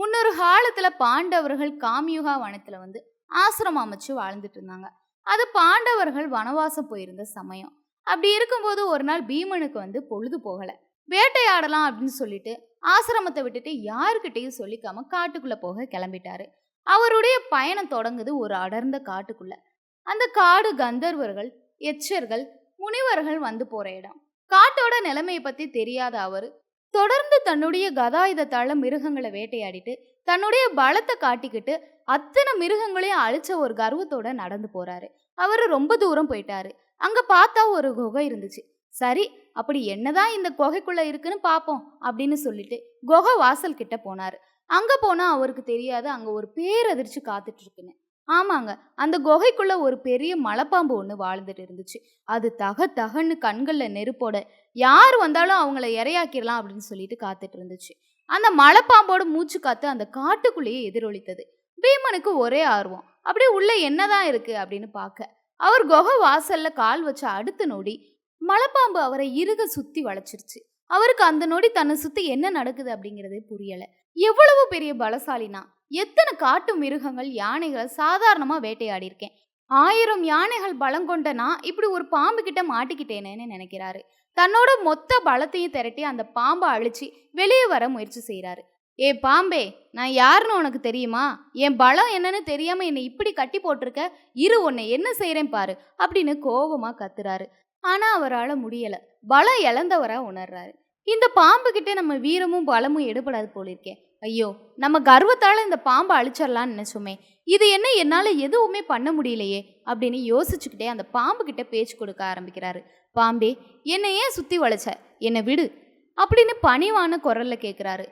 முன்னொரு காலத்துல பாண்டவர்கள் காமியுகா வனத்துல வந்து ஆசிரமம் அமைச்சு வாழ்ந்துட்டு இருந்தாங்க. அது பாண்டவர்கள் வனவாசம் போயிருந்த சமயம். அப்படி இருக்கும்போது ஒரு நாள் பீமனுக்கு வந்து பொழுது போகல. வேட்டையாடலாம் அப்படின்னு சொல்லிட்டு ஆசிரமத்தை விட்டுட்டு யாருக்கிட்டையும் சொல்லிக்காம காட்டுக்குள்ள போக கிளம்பிட்டாரு. அவருடைய பயணம் தொடங்குது ஒரு அடர்ந்த காட்டுக்குள்ள. அந்த காடு கந்தர்வர்கள் எச்சர்கள் முனிவர்கள் வந்து போற இடம். காட்டோட நிலைமையை பத்தி தெரியாத அவர் தொடர்ந்து தன்னுடைய கதாயுதத்தால மிருகங்களை வேட்டையாடிட்டு தன்னுடைய பலத்தை காட்டிக்கிட்டு அத்தனை மிருகங்களையும் அழிச்ச ஒரு கர்வத்தோட நடந்து போறாரு. அவரு ரொம்ப தூரம் போயிட்டாரு. அங்க பார்த்தா ஒரு குகை இருந்துச்சு. சரி அப்படி என்னதான் இந்த குகைக்குள்ள இருக்குன்னு பாப்போம் அப்படின்னு சொல்லிட்டு குகை வாசல் கிட்ட போனாரு. அங்க போனா அவருக்கு தெரியாது அங்க ஒரு பேரதிர்ச்சி காத்துட்டு இருக்குன்னு. ஆமாங்க அந்த குகைக்குள்ள ஒரு பெரிய மலைப்பாம்பு ஒன்று வாழ்ந்துட்டு இருந்துச்சு. அது தக தகன்னு கண்கள்ல நெருப்போட யார் வந்தாலும் அவங்கள இரையாக்கிடலாம் அப்படின்னு சொல்லிட்டு காத்துட்டு இருந்துச்சு. அந்த மலைப்பாம்போட மூச்சு காத்து அந்த காட்டுக்குள்ளேயே எதிரொலித்தது. பீமனுக்கு ஒரே ஆர்வம். அப்படியே உள்ள என்னதான் இருக்கு அப்படின்னு பார்க்க. அவர் குகை வாசல்ல கால் வச்ச அடுத்த நொடி மலைப்பாம்பு அவரை இறுக சுத்தி வளைச்சிருச்சு. அவருக்கு அந்த நொடி தன்னை சுத்தி என்ன நடக்குது அப்படிங்கிறதே புரியல. எவ்வளவு பெரிய பலசாலினா எத்தனை காட்டு மிருகங்கள் யானைகளை சாதாரணமா வேட்டையாடி இருக்கேன் ஆயிரம் யானைகள் பலம் கொண்டனா இப்படி ஒரு பாம்பு கிட்ட மாட்டிக்கிட்டேனேன்னு நினைக்கிறாரு. தன்னோட மொத்த பலத்தையும் திரட்டி அந்த பாம்பை அழிச்சு வெளியே வர முயற்சி செய்கிறாரு ஏ பாம்பே நான் யாருன்னு உனக்கு தெரியுமா? என் பலம் என்னன்னு தெரியாம என்னை இப்படி கட்டி போட்டிருக்க? இரு உன்னை என்ன செய்கிறேன் பாரு அப்படின்னு கோபமா கத்துறாரு. ஆனா அவரால் முடியல. பலம் இழந்தவரா உணர்றாரு. இந்த பாம்பு கிட்டே நம்ம வீரமும் பலமும் எடுபடாது போலிருக்கேன் ஐயோ நம்ம கர்வத்தால் இந்த பாம்பை அழிச்சிடலான்னு நினச்சோமே. இது என்ன என்னால் எதுவுமே பண்ண முடியலையே? அப்படின்னு யோசிச்சுக்கிட்டே அந்த பாம்பு கிட்ட பேச்சு கொடுக்க ஆரம்பிக்கிறாரு. பாம்பே என்னை ஏன் சுத்தி வளைச்ச? என்னை விடு. அப்படின்னு பணிவான குரல்ல கேட்குறாரு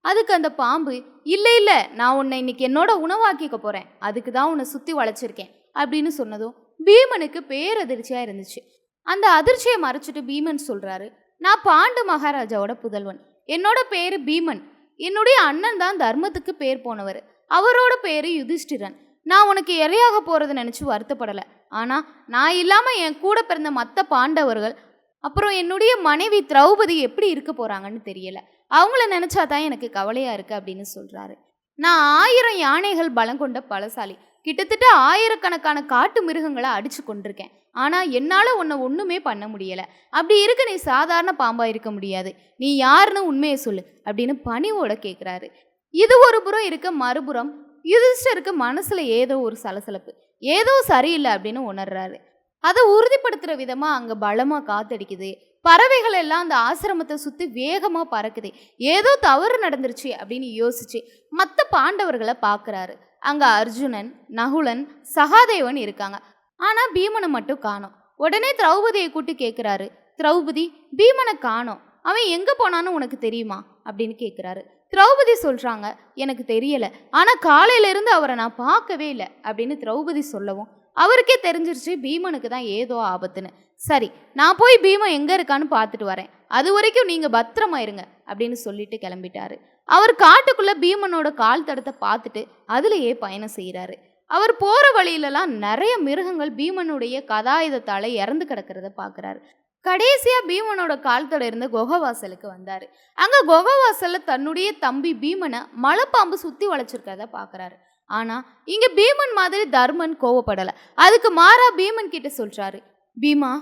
அதுக்கு அந்த பாம்பு இல்லை இல்லை நான் உன்னை இன்னைக்கு என்னோட உணவாக்கிக்க போறேன். அதுக்கு தான் உன்னை சுத்தி வளைச்சிருக்கேன். அப்படின்னு சொன்னதும் பீமனுக்கு பேரதிர்ச்சியா இருந்துச்சு. அந்த அதிர்ச்சியை மறைச்சிட்டு பீமன் சொல்றாரு நான் பாண்டு மகாராஜாவோட புதல்வன். என்னோட பேரு பீமன். என்னுடைய அண்ணன் தான் தர்மத்துக்கு பேர் போனவர். அவரோட பேரு யுதிஷ்டிரன். நான் உனக்கு இரையாக போறதை நினைச்சு வருத்தப்படலை. ஆனால் நான் இல்லாமல் என் கூட பிறந்த மற்ற பாண்டவர்கள் அப்புறம் என்னுடைய மனைவி திரௌபதி எப்படி இருக்க போகிறாங்கன்னு தெரியல. அவங்கள நினச்சா தான் எனக்கு கவலையாக இருக்குது அப்படின்னு சொல்கிறாரு நான் ஆயிரம் யானைகள் பலம் கொண்ட பலசாலி. கிட்டத்தட்ட ஆயிரக்கணக்கான காட்டு மிருகங்களை அடிச்சு கொண்டிருக்கேன். ஆனால் என்னால் உன்னை ஒன்றுமே பண்ண முடியலை. அப்படி இருக்க நீ சாதாரண பாம்பாக இருக்க முடியாது. நீ யாருன்னு உண்மையை சொல்லு அப்படின்னு பணிவோட கேட்குறாரு இது ஒரு புறம் இருக்க மறுபுறம் யுதிஷ்டருக்கு மனசில் ஏதோ ஒரு சலசலப்பு. ஏதோ சரியில்லை அப்படின்னு உணர்றாரு. அதை உறுதிப்படுத்துகிற விதமாக அங்கே பலமாக காத்தடிக்குது. பறவைகள் எல்லாம் அந்த ஆசிரமத்தை சுற்றி வேகமாக பறக்குது. ஏதோ தவறு நடந்துருச்சு அப்படின்னு யோசிச்சு மற்ற பாண்டவர்களை பார்க்குறாரு அங்கே அர்ஜுனன் நகுலன் சகாதேவன் இருக்காங்க. ஆனால் பீமனை மட்டும் காணோம். உடனே திரௌபதியை கூட்டி கேட்குறாரு திரௌபதி பீமனை காணோம். அவன் எங்கே போனான்னு உனக்கு தெரியுமா? அப்படின்னு கேட்குறாரு திரௌபதி சொல்கிறாங்க எனக்கு தெரியலை. ஆனால் காலையிலேருந்து அவரை நான் பார்க்கவே இல்லை அப்படின்னு திரௌபதி சொல்லவும் அவருக்கே தெரிஞ்சிருச்சு பீமனுக்கு தான் ஏதோ ஆபத்துன்னு. சரி நான் போய் பீமன் எங்கே இருக்கான்னு பார்த்துட்டு வரேன். அது வரைக்கும் நீங்கள் பத்திரமா இருங்க அப்படின்னு சொல்லிட்டு கிளம்பிட்டாரு. அவர் காட்டுக்குள்ளே பீமனோட கால் தடத்தை பார்த்துட்டு அதுலேயே பயணம் செய்கிறாரு அவர் போகிற வழியிலலாம் நிறைய மிருகங்கள் பீமனுடைய கதாயுதத்தால் இறந்து கிடக்கிறத பார்க்கறாரு கடைசியாக பீமனோட கால் தடை இருந்த குகவாசலுக்கு வந்தார். அங்கே குகவாசலில் தன்னுடைய தம்பி பீமனை மலைப்பாம்பு சுற்றி வளைச்சிருக்கிறத பார்க்குறாரு ஆனால் இங்கே பீமன் மாதிரி தர்மன் கோவப்படலை. அதுக்கு மாறா பீமன் கிட்ட சொல்கிறாரு பீமா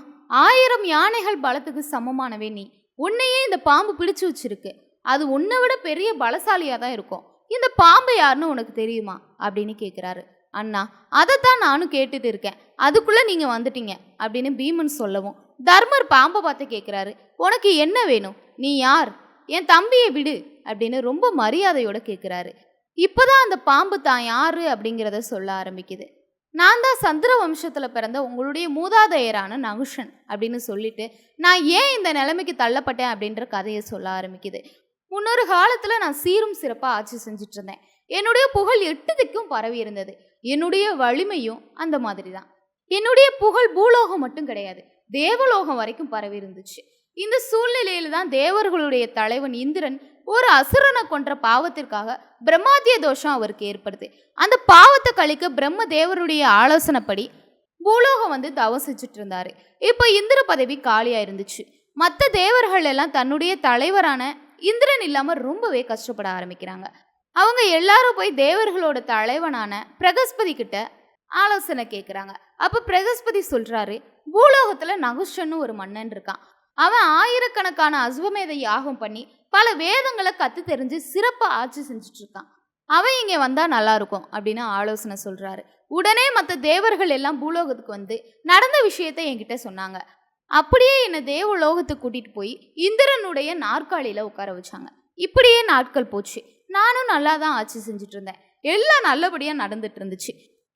ஆயிரம் யானைகள் பலத்துக்கு சமமானவே நீ. உன்னையே இந்த பாம்பு பிடிச்சு வச்சிருக்கு. அது உன்னை விட பெரிய பலசாலியாக தான் இருக்கும். இந்த பாம்பு யாருன்னு உனக்கு தெரியுமா? அப்படின்னு கேட்குறாரு அண்ணா அதைத்தான் நானும் கேட்டுட்டு இருக்கேன். அதுக்குள்ளே நீங்கள் வந்துட்டீங்க அப்படின்னு பீமன் சொல்லவும் தர்மர் பாம்பை பார்த்து கேட்குறாரு உனக்கு என்ன வேணும்? நீ யார்? என் தம்பியை விடு. அப்படின்னு ரொம்ப மரியாதையோட கேட்குறாரு இப்போதான் அந்த பாம்பு தான் யாரு அப்படிங்கிறத சொல்ல ஆரம்பிக்குது. நான் தான் சந்திர வம்சத்தில் பிறந்த உங்களுடைய மூதாதையரான நகுஷன் அப்படின்னு சொல்லிட்டு நான் ஏன் இந்த நிலைமைக்கு தள்ளப்பட்டேன் அப்படின்ற கதையை சொல்ல ஆரம்பிக்குது. முன்னொரு காலத்தில் நான் சீரும் சிறப்பாக ஆட்சி செஞ்சுட்டு இருந்தேன் என்னுடைய புகழ் எட்டு திக்கும் பரவி இருந்தது. என்னுடைய வலிமையும் அந்த மாதிரி தான் என்னுடைய புகழ் பூலோகம் மட்டும் கிடையாது. தேவலோகம் வரைக்கும் பரவி இருந்துச்சு. இந்த சூழ்நிலையில தான் தேவர்களுடைய தலைவன் இந்திரன் ஒரு அசுரனை கொன்ற பாவத்திற்காக பிரம்மாத்திய தோஷம் அவருக்கு ஏற்படுது. அந்த பாவத்தை கழிக்க பிரம்ம தேவருடைய ஆலோசனைப்படி பூலோகம் வந்து தவம் செஞ்சுட்டு இருந்தாரு. இப்போ இந்திர பதவி காலியா இருந்துச்சு. மற்ற தேவர்கள் எல்லாம் தன்னுடைய தலைவரான இந்திரன் இல்லாம ரொம்பவே கஷ்டப்பட ஆரம்பிக்கிறாங்க. அவங்க எல்லாரும் போய் தேவர்களோட தலைவனான பிரகஸ்பதி கிட்ட ஆலோசனை கேட்குறாங்க அப்போ பிரகஸ்பதி சொல்கிறாரு பூலோகத்தில் நகுஷன்னு ஒரு மன்னன் இருக்கான். அவன் ஆயிரக்கணக்கான அஸ்வமேத யாகம் பண்ணி பல வேதங்களை கற்று தெரிஞ்சு சிறப்பாக ஆட்சி செஞ்சுட்டு இருக்கான் அவன் இங்கே வந்தால் நல்லாயிருக்கும் அப்படின்னு ஆலோசனை சொல்கிறாரு உடனே மற்ற தேவர்கள் எல்லாம் பூலோகத்துக்கு வந்து நடந்த விஷயத்த என்கிட்ட சொன்னாங்க. அப்படியே என்னை தேவலோகத்துக்கு கூட்டிகிட்டு போய் இந்திரனுடைய நாற்காலியில் உட்கார வச்சாங்க. இப்படியே நாட்கள் போச்சு. நானும் நல்லா தான் ஆட்சி செஞ்சுட்டு இருந்தேன் எல்லாம் நல்லபடியாக நடந்துட்டு இருந்துச்சு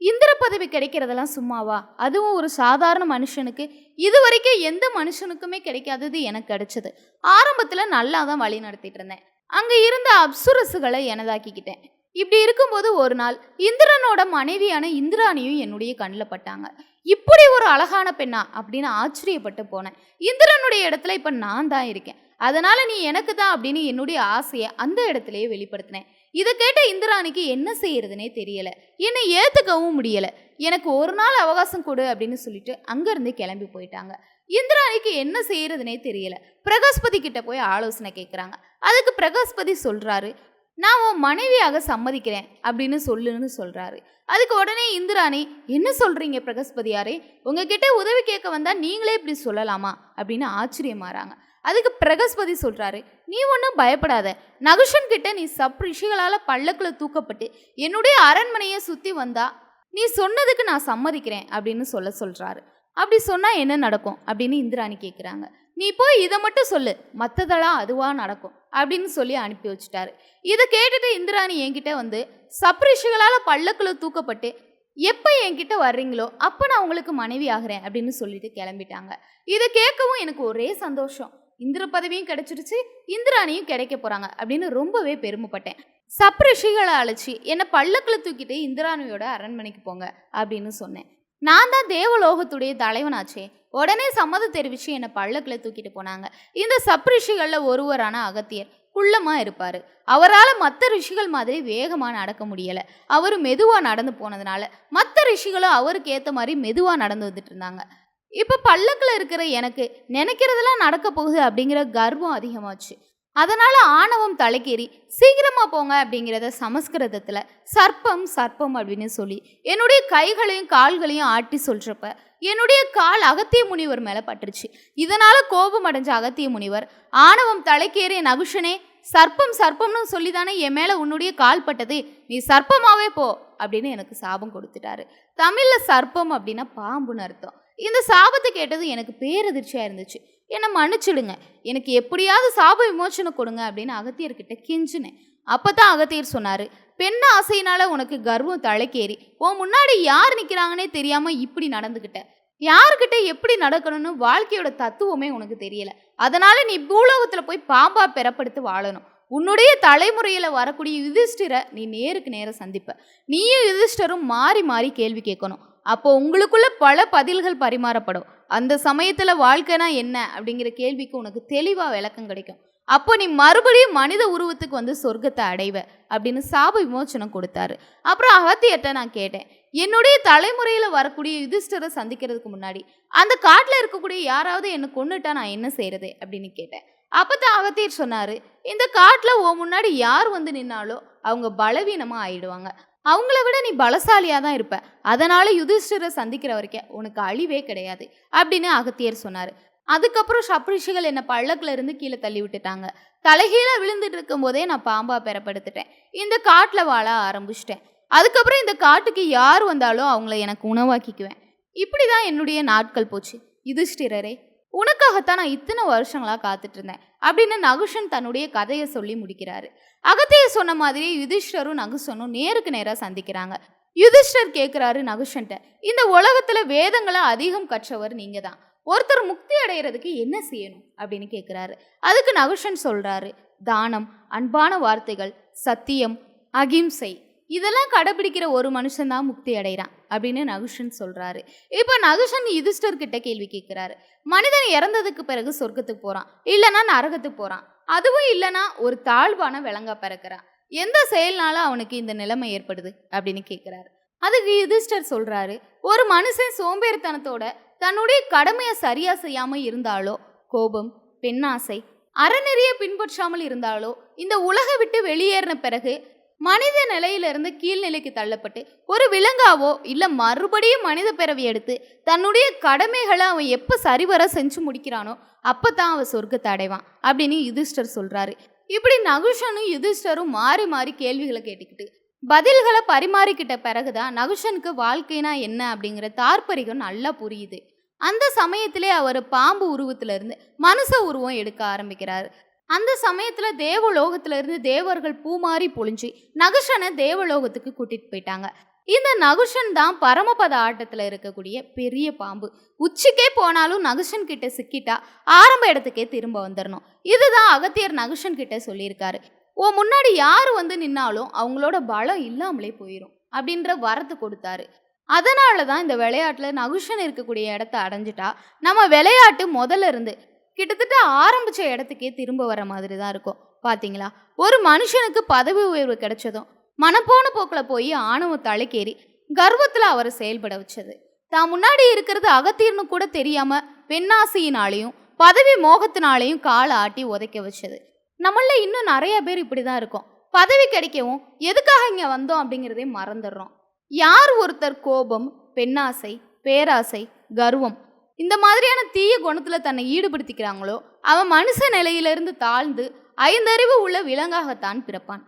இந்திர பதவி கிடைக்கிறதெல்லாம் சும்மாவா? அதுவும் ஒரு சாதாரண மனுஷனுக்கு. இது வரைக்கும் எந்த மனுஷனுக்குமே கிடைக்காதது எனக்கு கிடைச்சது. ஆரம்பத்தில் நல்லா தான் வழி நடத்திட்டு இருந்தேன் அங்கே இருந்த அப்சுரசுகளை எனதாக்கிக்கிட்டேன். இப்படி இருக்கும்போது ஒரு நாள் இந்திரனோட மனைவியான இந்திராணியும் என்னுடைய கண்ணில் பட்டாங்க. இப்படி ஒரு அழகான பெண்ணா அப்படின்னு ஆச்சரியப்பட்டு போனேன். இந்திரனுடைய இடத்துல இப்போ நான் தான் இருக்கேன். அதனால நீ எனக்கு தான் அப்படின்னு என்னுடைய ஆசையை அந்த இடத்துலையே வெளிப்படுத்தினேன். இதை கேட்ட இந்திராணிக்கு என்ன செய்யறதுனே தெரியல. என்னை ஏத்துக்கவும் முடியல. எனக்கு ஒரு நாள் அவகாசம் கொடு அப்படின்னு சொல்லிட்டு அங்கிருந்து கிளம்பி போயிட்டாங்க. இந்திராணிக்கு என்ன செய்யறதுனே தெரியல. பிரகஸ்பதி கிட்ட போய் ஆலோசனை கேட்குறாங்க அதுக்கு பிரகஸ்பதி சொல்றாரு நான் உன் மனைவியாக சம்மதிக்கிறேன் அப்படின்னு சொல்லுன்னு சொல்கிறாரு அதுக்கு உடனே இந்திராணி என்ன சொல்கிறீங்க பிரகஸ்பதியாரே உங்ககிட்ட உதவி கேட்க வந்தால் நீங்களே இப்படி சொல்லலாமா? அப்படின்னு ஆச்சரியமாறாங்க. அதுக்கு பிரகஸ்பதி சொல்கிறாரு நீ ஒன்றும் பயப்படாத. நகுஷன் கிட்ட நீ சப் ரிஷிகளால் பல்லக்குல தூக்கப்பட்டு என்னுடைய அரண்மனையை சுற்றி வந்தா நீ சொன்னதுக்கு நான் சம்மதிக்கிறேன் அப்படின்னு சொல்ல சொல்கிறாரு அப்படி சொன்னால் என்ன நடக்கும் அப்படின்னு இந்திராணி கேட்குறாங்க நீ போய் இதை மட்டும் சொல்லு. மற்றதெல்லாம் அதுவாக நடக்கும் அப்படின்னு சொல்லி அனுப்பி வச்சுட்டாரு. இதை கேட்டுட்டு இந்திராணி என்கிட்ட வந்து சப்ரிஷிகளால் பல்லக்குள்ள தூக்கப்பட்டு எப்போ என்கிட்ட வர்றீங்களோ அப்போ நான் உங்களுக்கு மனைவி ஆகிறேன் அப்படின்னு சொல்லிட்டு கிளம்பிட்டாங்க. இதை கேட்கவும் எனக்கு ஒரே சந்தோஷம். இந்திர பதவியும் கிடைச்சிருச்சு இந்திராணியும் கிடைக்க போகிறாங்க அப்படின்னு ரொம்பவே பெருமைப்பட்டேன். சப்ரிஷிகளை அழைச்சி என்னை பல்லக்கில் தூக்கிட்டு இந்திராணியோட அரண்மனைக்கு போங்க அப்படின்னு சொன்னேன். நான் தான் தேவலோகத்துடைய தலைவனாச்சே. உடனே சம்மதம் தெரிவித்து என்னை பல்லக்கில் தூக்கிட்டு போனாங்க. இந்த சப்ரிஷிகளில் ஒருவரான அகத்தியர் குள்ளமாக இருப்பார். அவரால் மற்ற ரிஷிகள் மாதிரி வேகமாக நடக்க முடியலை. அவர் மெதுவாக நடந்து போனதுனால மற்ற ரிஷிகளும் அவருக்கு ஏற்ற மாதிரி மெதுவாக நடந்து வந்துட்டு இருந்தாங்க. இப்போ பல்லக்கில் இருக்கிற எனக்கு நினைக்கிறதெல்லாம் நடக்க போகுது அப்படிங்கிற கர்வம் அதிகமாச்சு. அதனால் ஆணவம் தலைக்கேறி சீக்கிரமாக போங்க அப்படிங்கிறத சமஸ்கிருதத்தில் சர்ப்பம் சர்ப்பம் அப்படின்னு சொல்லி என்னுடைய கைகளையும் கால்களையும் ஆட்டி சொல்கிறப்ப என்னுடைய கால் அகத்திய முனிவர் மேலே பட்டுருச்சு. இதனால் கோபம் அடைஞ்ச அகத்திய முனிவர் ஆணவம் தலைக்கேறிய நகுஷனே சர்ப்பம் சர்ப்பம்னு சொல்லி தானே என் மேலே உன்னுடைய கால் பட்டது. நீ சர்ப்பமாகவே போ அப்படின்னு எனக்கு சாபம் கொடுத்துட்டாரு. தமிழில் சர்ப்பம் அப்படின்னா பாம்புன்னு அர்த்தம். இந்த சாபத்தை கேட்டது எனக்கு பேரதிர்ச்சியாக இருந்துச்சு. என்னை மன்னிச்சிடுங்க. எனக்கு எப்படியாவது சாப விமோச்சனை கொடுங்க அப்படின்னு அகத்தியர்கிட்ட கெஞ்சினேன். அப்பதான் அகத்தியர் சொன்னார் பெண் ஆசையினால உனக்கு கர்வம் தலைக்கேறி உன் முன்னாடி யார் நிற்கிறாங்கன்னே தெரியாமல் இப்படி நடந்துக்கிட்ட யார்கிட்ட எப்படி நடக்கணும்னு வாழ்க்கையோட தத்துவமே உனக்கு தெரியல. அதனால நீ பூலோகத்தில் போய் பாம்பா பெறப்படுத்து வாழணும். உன்னுடைய தலைமுறையில் வரக்கூடிய யுதிஷ்டிரை நீ நேருக்கு நேரம் சந்திப்ப. நீயும் யுதிஷ்டரும் மாறி மாறி கேள்வி கேட்கணும். அப்போ உங்களுக்குள்ள பல பதில்கள் பரிமாறப்படும். அந்த சமயத்துல வாழ்க்கைனா என்ன? அப்படிங்கிற கேள்விக்கு உனக்கு தெளிவா விளக்கம் கிடைக்கும். அப்போ நீ மறுபடியும் மனித உருவத்துக்கு வந்து சொர்க்கத்தை அடைவ அப்படின்னு சாப விமோச்சனம் கொடுத்தாரு. அப்புறம் அகத்தியர்கிட்ட நான் கேட்டேன் என்னுடைய தலைமுறையில் வரக்கூடிய யுதிஷ்டரை சந்திக்கிறதுக்கு முன்னாடி அந்த காட்டில் இருக்கக்கூடிய யாராவது என்னை கொண்டுட்டா நான் என்ன செய்யறது அப்படின்னு கேட்டேன். அப்போ தான் அகத்தியர் சொன்னார் இந்த காட்டில் ஓ முன்னாடி யார் வந்து நின்னாலோ அவங்க பலவீனமாக ஆயிடுவாங்க. அவங்கள விட நீ பலசாலியாக தான் இருப்ப. அதனால யுதிஷ்டிரை சந்திக்கிற வரைக்கும் உனக்கு அழிவே கிடையாது அப்படின்னு அகத்தியர் சொன்னார். அதுக்கப்புறம் சப்ரிஷிகள் என்னை பள்ளக்கில் இருந்து கீழே தள்ளி விட்டுட்டாங்க. தலைகீழ விழுந்துட்டு இருக்கும் போதே நான் பாம்பா பெறப்படுத்துட்டேன். இந்த காட்டில் வாழ ஆரம்பிச்சிட்டேன். அதுக்கப்புறம் இந்த காட்டுக்கு யார் வந்தாலும் அவங்கள எனக்கு உணவாக்கிக்குவேன். இப்படி தான் என்னுடைய நாட்கள் போச்சு. யுதிஷ்டிரரே உனக்காகத்தான் நான் இத்தனை வருஷங்களாக காத்துட்டு இருந்தேன் அப்படின்னு நகுஷன் தன்னுடைய கதையை சொல்லி முடிக்கிறாரு. அகத்தைய சொன்ன மாதிரியே யுதிஷ்டரும் நகுஷனும் நேருக்கு நேராக சந்திக்கிறாங்க. யுதிஷ்டர் கேட்குறாரு நகுஷன்ட்ட இந்த உலகத்தில் வேதங்களை அதிகம் கற்றவர் நீங்கள் தான் ஒருத்தர் முக்தி அடைகிறதுக்கு என்ன செய்யணும்? அப்படின்னு கேட்குறாரு அதுக்கு நகுஷன் சொல்கிறாரு தானம் அன்பான வார்த்தைகள் சத்தியம் அகிம்சை இதெல்லாம் கடைபிடிக்கிற ஒரு மனுஷன் தான் முக்தி அடைகிறான் அப்படின்னு நகுஷன் சொல்கிறாரு இப்போ நகுஷன் யுதிஷ்டர் கிட்ட கேள்வி கேட்குறாரு. மனிதன் இறந்ததுக்கு பிறகு சொர்க்கத்துக்கு போகிறான் இல்லைன்னா நரகத்துக்கு போகிறான் அதுவும் இல்லைன்னா ஒரு தாழ்வான விலங்கா பிறக்கிறான். எந்த செயல்னால அவனுக்கு இந்த நிலைமை ஏற்படுது அப்படின்னு கேட்குறாரு. அதுக்கு யுதிஷ்டர் சொல்கிறாரு ஒரு மனுஷன் சோம்பேறித்தனத்தோட தன்னுடைய கடமையை சரியா செய்யாமல் இருந்தாலோ கோபம் பெண்ணாசை அறநெறிய பின்பற்றாமல் இருந்தாலோ இந்த உலகை விட்டு வெளியேறின பிறகு மனித நிலையிலிருந்து கீழ்நிலைக்கு தள்ளப்பட்டு ஒரு விலங்காவோ இல்லை மறுபடியும் மனித பிறவி எடுத்து தன்னுடைய கடமைகளை அவன் எப்போ சரிவர செஞ்சு முடிக்கிறானோ அப்போ தான் அவன் சொர்க்கத்தை அடைவான் அப்படின்னு யுதிஷ்டர் சொல்கிறாரு இப்படி நகுஷனும் யுதிஷ்டரும் மாறி மாறி கேள்விகளை கேட்டுக்கிட்டு பதில்களை பரிமாறிக்கிட்ட பிறகுதான் நகுஷனுக்கு வாழ்க்கைனா என்ன அப்படிங்கிற தாற்பரிகம் நல்லா புரியுது. அந்த சமயத்திலே அவர் பாம்பு உருவத்திலிருந்து மனுஷ உருவம் எடுக்க ஆரம்பிக்கிறார். அந்த சமயத்தில் தேவலோகத்திலிருந்து இருந்து தேவர்கள் பூமாரி பொழிஞ்சு நகுஷனை தேவலோகத்துக்கு கூட்டிகிட்டு போயிட்டாங்க. இந்த நகுஷன் தான் பரமபத ஆட்டத்தில் இருக்கக்கூடிய பெரிய பாம்பு. உச்சிக்கே போனாலும் நகுஷன் கிட்ட சிக்கிட்டா ஆரம்ப இடத்துக்கே திரும்ப வந்துடணும் இதுதான் அகத்தியர் நகுஷன் கிட்ட சொல்லியிருக்காரு. ஓ முன்னாடி யார் வந்து நின்னாலும் அவங்களோட பலம் இல்லாமலே போயிடும் அப்படின்ற வரத்து கொடுத்தாரு. அதனால தான் இந்த விளையாட்டில் நகுஷன் இருக்கக்கூடிய இடத்த அடைஞ்சிட்டா. நம்ம விளையாட்டு முதல்ல இருந்து கிட்டத்தட்ட ஆரம்பிச்ச இடத்துக்கே திரும்ப வர மாதிரி தான் இருக்கும். பார்த்தீங்களா ஒரு மனுஷனுக்கு பதவி உயர்வு கிடைச்சதும் மனப்போன போக்கில் போய் ஆணவம் தலைக்கேறி கர்வத்தில் அவரை செயல்பட வச்சது. தான் முன்னாடி இருக்கிறது அகத்தீர்னு கூட தெரியாமல் பெண்ணாசையினாலையும் பதவி மோகத்தினாலையும் காலை ஆட்டி உதைக்க வச்சது. நம்மள இன்னும் நிறைய பேர் இப்படி தான் இருக்கோம். பதவி கிடைக்கவும் எதுக்காக இங்கே வந்தோம் அப்படிங்கிறதே மறந்துடுறோம். யார் ஒருத்தர் கோபம் பெண்ணாசை பேராசை கர்வம் இந்த மாதிரியான தீய குணத்தில் தன்னை ஈடுபடுத்திக்கிறாங்களோ அவன் மனுஷ நிலையிலிருந்து தாழ்ந்து ஐந்தறிவு உள்ள விலங்காகத்தான் பிறப்பான்.